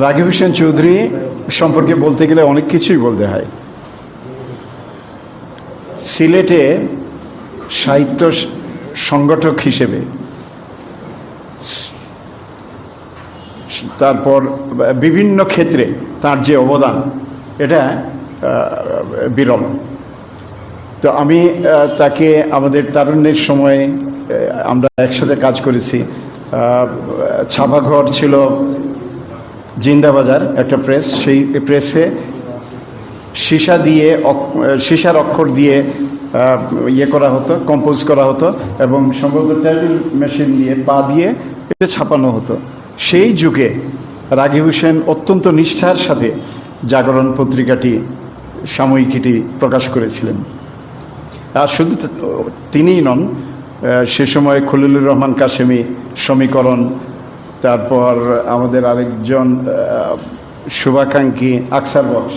রাগিব হোসেন চৌধুরী সম্পর্কে বলতে গেলে অনেক কিছুই বলতে হয়। সিলেটে সাহিত্য সংগঠক হিসেবে তারপর বিভিন্ন ক্ষেত্রে তার যে অবদান, এটা বিরল। তো আমি তাকে আমাদের তারুণ্যের সময়ে আমরা একসাথে কাজ করেছি। ছাপাঘর ছিল জিন্দাবাজার, একটা প্রেস সেই প্রেসে সীসা দিয়ে সীসার অক্ষর দিয়ে ইয়ে করা হতো কম্পোজ করা হতো এবং সম্ভবত টাইটেল মেশিন দিয়ে পা দিয়ে এটা ছাপানো হতো। সেই যুগে রাগিব হোসেন অত্যন্ত নিষ্ঠার সাথে জাগরণ পত্রিকাটি, সাময়িকীটি প্রকাশ করেছিলেন। আর শুধু তিনিই নন সে সময় খলিলুর রহমান কাশেমি সমীকরণ তারপর আমাদের আরেকজন শুভাকাঙ্ক্ষী আকসার বক্স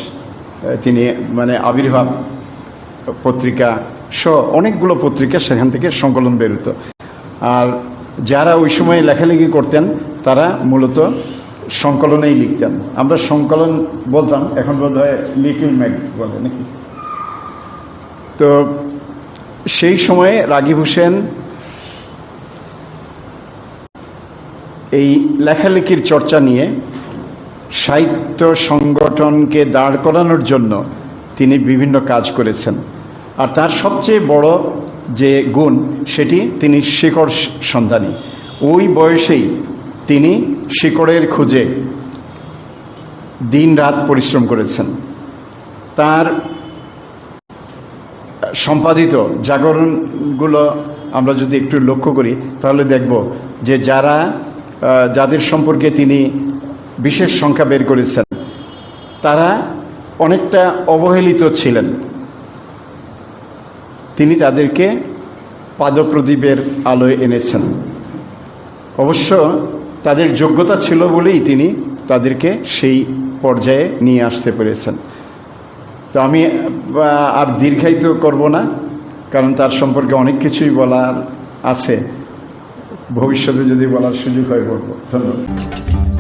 তিনি মানে আবির্ভাব পত্রিকা সহ অনেকগুলো পত্রিকা সেখান থেকে সংকলন বেরোতো। আর যারা ওই সময় লেখালেখি করতেন, তারা মূলত সংকলনেই লিখতেন। আমরা সংকলন বলতাম, এখন বোধ হয় লিটল ম্যাগ বলে নাকি? তো সেই সময়ে রাগিব হোসেন এই লেখালেখির চর্চা নিয়ে সাহিত্য সংগঠনকে দাঁড় করানোর জন্য তিনি বিভিন্ন কাজ করেছেন। আর তার সবচেয়ে বড় যে গুণ, সেটি তিনি শিকড় সন্ধানী। ওই বয়সেই তিনি শিকড়ের খুঁজে দিন রাত পরিশ্রম করেছেন। তার সম্পাদিত জাগরণগুলো আমরা যদি একটু লক্ষ্য করি, তাহলে দেখব যে যারা যাদের সম্পর্কে তিনি বিশেষ সংখ্যা বের করেছেন। তারা অনেকটা অবহেলিত ছিলেন। তিনি তাদেরকে পাদপ্রদীপের আলোয় এনেছেন। অবশ্য তাদের যোগ্যতা ছিল বলেই তিনি তাদেরকে সেই পর্যায়ে নিয়ে আসতে পেরেছেন। তো আমি আর দীর্ঘায়িত করব না, কারণ তার সম্পর্কে অনেক কিছুই বলার আছে। ভবিষ্যতে যদি বলার সুযোগ হয় বলব। ধন্যবাদ।